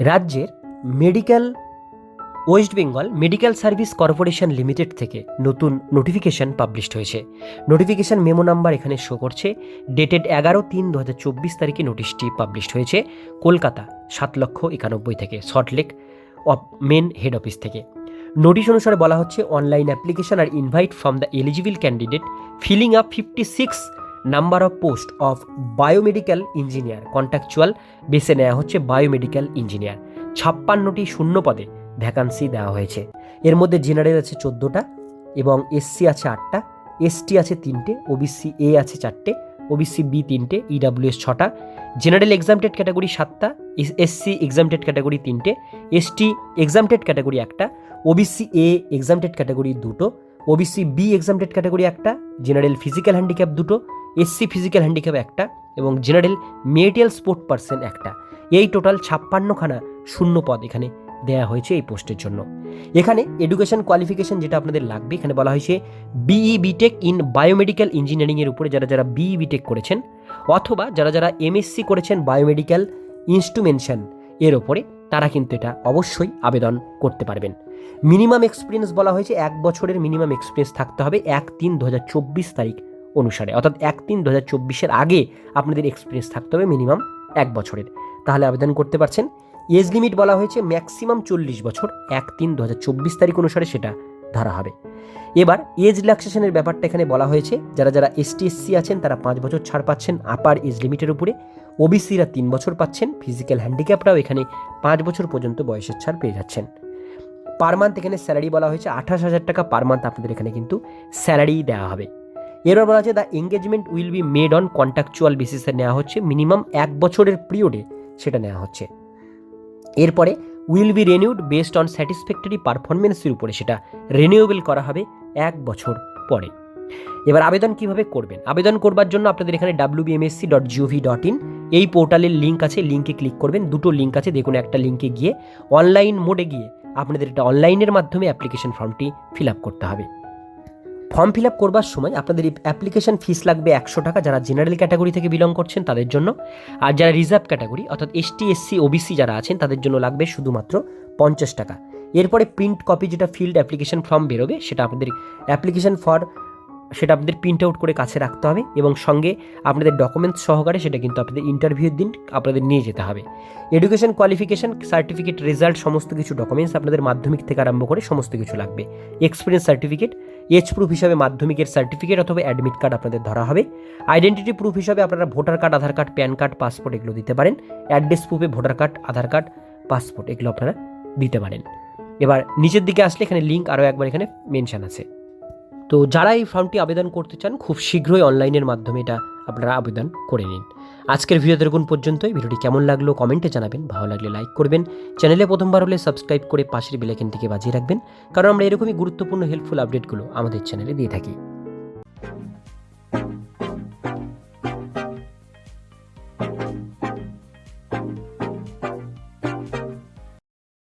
রাজ্যের medical West Bengal medical service corporation limited থেকে নতুন নোটিফিকেশন পাবলিশড হয়েছে। নোটিফিকেশন মেমো নাম্বার এখানে শো করছে। ডেটেড এগারো তিন দু হাজার চব্বিশ তারিখে নোটিশটি পাবলিশড হয়েছে। কলকাতা, সাত লক্ষ একানব্বই থেকে Salt Lake of main head office থেকে। নোটিশ অনুসারে বলা হচ্ছে, online application are invite from the eligible candidate filling up fifty six number of post of biomedical engineer. Contractual বেসে নেওয়া হচ্ছে বায়োমেডিক্যাল ইঞ্জিনিয়ার। ছাপ্পান্নটি শূন্য পদে ভ্যাকান্সি দেওয়া হয়েছে। এর মধ্যে জেনারেল আছে চোদ্দোটা এবং এসসি আছে আটটা এসটি আছে তিনটে, ওবিসি এ আছে চারটে, ওবিসি বি তিনটে ইডাব্লিউএস ছটা। জেনারেল এক্সামটেড ক্যাটাগরি সাতটা এসসি এক্সামটেড ক্যাটাগরি তিনটে এসটি এক্সামটেড ক্যাটাগরি একটা, ওবিসি এ এক্সামটেড ক্যাটাগরি দুটো, ওবিসি বি এক্সামটেড ক্যাটাগরি একটা, জেনারেল ফিজিক্যাল হ্যান্ডিক্যাপ দুটো এসসি ফিজিক্যাল হ্যান্ডিক্যাপ একটা এবং জেনারেল মেরিটাল স্পোর্ট পার্সন একটা। এই টোটাল ছাপ্পান্নখানা শূন্য পদ এখানে দেওয়া হয়েছে এই পোস্টের জন্য। এখানে এডুকেশন কোয়ালিফিকেশন যেটা আপনাদের লাগবে, এখানে বলা হয়েছে বিই বিটেক ইন বায়োমেডিক্যাল ইঞ্জিনিয়ারিংয়ের উপরে যারা যারা বিই বিটেক করেছেন অথবা যারা যারা এমএসসি করেছেন বায়োমেডিক্যাল ইনস্ট্রুমেন্টেশন এর ওপরে তারা কিন্তু এটা অবশ্যই আবেদন করতে পারবেন। মিনিমাম এক্সপিরিয়েন্স বলা হয়েছে, এক বছরের মিনিমাম এক্সপিরিয়েন্স থাকতে হবে, এক তিন দু তারিখ অনুসারে। অর্থাৎ এক তিন দু হাজার চব্বিশের আগে আপনাদের এক্সপিরিয়েন্স থাকতে হবে মিনিমাম এক বছরের। তাহলে আবেদন করতে পারছেন। এজ লিমিট বলা হয়েছে ম্যাক্সিমাম চল্লিশ বছর। এক তিন দু হাজার চব্বিশ তারিখ অনুসারে সেটা ধরা হবে। এবার এজ রিল্যাক্সেশনের ব্যাপারটা এখানে বলা হয়েছে। যারা যারা এসটি এসসি আছেন, তারা পাঁচ বছর ছাড় পাচ্ছেন আপার এজ লিমিটের উপরে। ওবিসিরা তিন বছর পাচ্ছেন। ফিজিক্যাল হ্যান্ডিক্যাপরাও এখানে পাঁচ বছর পর্যন্ত বয়সের ছাড় পেয়ে যাচ্ছেন। পার মান্থ এখানে স্যালারি বলা হয়েছে আঠাশ হাজার টাকা। পার মান্থ আপনাদের এখানে কিন্তু স্যালারি দেওয়া হবে। এরপর বলা হচ্ছে the engagement will be made on contractual বেসিসে নেওয়া হচ্ছে। মিনিমাম এক বছরের পিরিয়ডে সেটা নেওয়া হচ্ছে। এরপরে will be renewed based on satisfactory পারফরমেন্সের উপরে সেটা রিনিউয়েবল করা হবে এক বছর পরে। এবার আবেদন কীভাবে করবেন? আবেদন করবার জন্য আপনাদের এখানে WBMSC dot gov dot in এই পোর্টালের লিঙ্ক আছে। লিঙ্কে ক্লিক করবেন। দুটো লিঙ্ক আছে। দেখুন, একটা লিঙ্কে গিয়ে অনলাইন মোডে গিয়ে আপনাদের এটা অনলাইনের মাধ্যমে অ্যাপ্লিকেশন ফর্মটি ফিল আপ করতে হবে। ফর্ম ফিল আপ করবার সময় আপনাদের অ্যাপ্লিকেশন ফিস লাগবে একশো টাকা যারা জেনারেল ক্যাটাগরি থেকে বিলং করছেন তাদের জন্য। আর যারা রিজার্ভ ক্যাটাগরি, অর্থাৎ এসটি, এসসি, ওবিসি যারা আছেন তাদের জন্য লাগবে শুধুমাত্র পঞ্চাশ টাকা। এরপরে প্রিন্ট কপি যেটা ফিল্ড অ্যাপ্লিকেশন ফর্ম বেরোবে, সেটা আপনাদের অ্যাপ্লিকেশন ফর সেটা আপনাদের প্রিন্ট আউট করে কাছে রাখতে হবে এবং সঙ্গে আপনাদের ডকুমেন্টস সহকারে সেটা কিন্তু আপনাদের ইন্টারভিউর দিন আপনাদের নিয়ে যেতে হবে। এডুকেশন কোয়ালিফিকেশন সার্টিফিকেট রেজাল্ট সমস্ত কিছু ডকুমেন্টস আপনাদের মাধ্যমিক থেকে আরম্ভ করে সমস্ত কিছু লাগবে। এক্সপিরিয়েন্স সার্টিফিকেট এজ প্রুফ হিসাবে মাধ্যমিকের সার্টিফিকেট অথবা অ্যাডমিট কার্ড আপনাদের ধরা হবে। আইডেন্টিটি প্রুফ হিসাবে আপনারা voter card Aadhaar card PAN card passport এগুলো দিতে পারেন। Address প্রুফে voter card Aadhaar card passport এগুলো আপনারা দিতে পারেন। এবার নিচের দিকে আসলে এখানে লিঙ্ক আরও একবার এখানে মেনশান আছে। তো যারা এই ফর্মটি আবেদন করতে চান, খুব শীঘ্রই অনলাইনের মাধ্যমে এটা আপনারা আবেদন করে নিন। আজকের ভিডিও দেখুন পর্যন্তই। ভিডিওটি কেমন লাগল কমেন্টে জানাবেন। ভালো লাগলে লাইক করবেন। চ্যানেলে প্রথমবার হলে সাবস্ক্রাইব করে পাশের বেলাইকেনটিকে বাজিয়ে রাখবেন। কারণ আমরা এরকমই গুরুত্বপূর্ণ হেল্পফুল আপডেটগুলো আমাদের চ্যানেলে দিয়ে থাকি।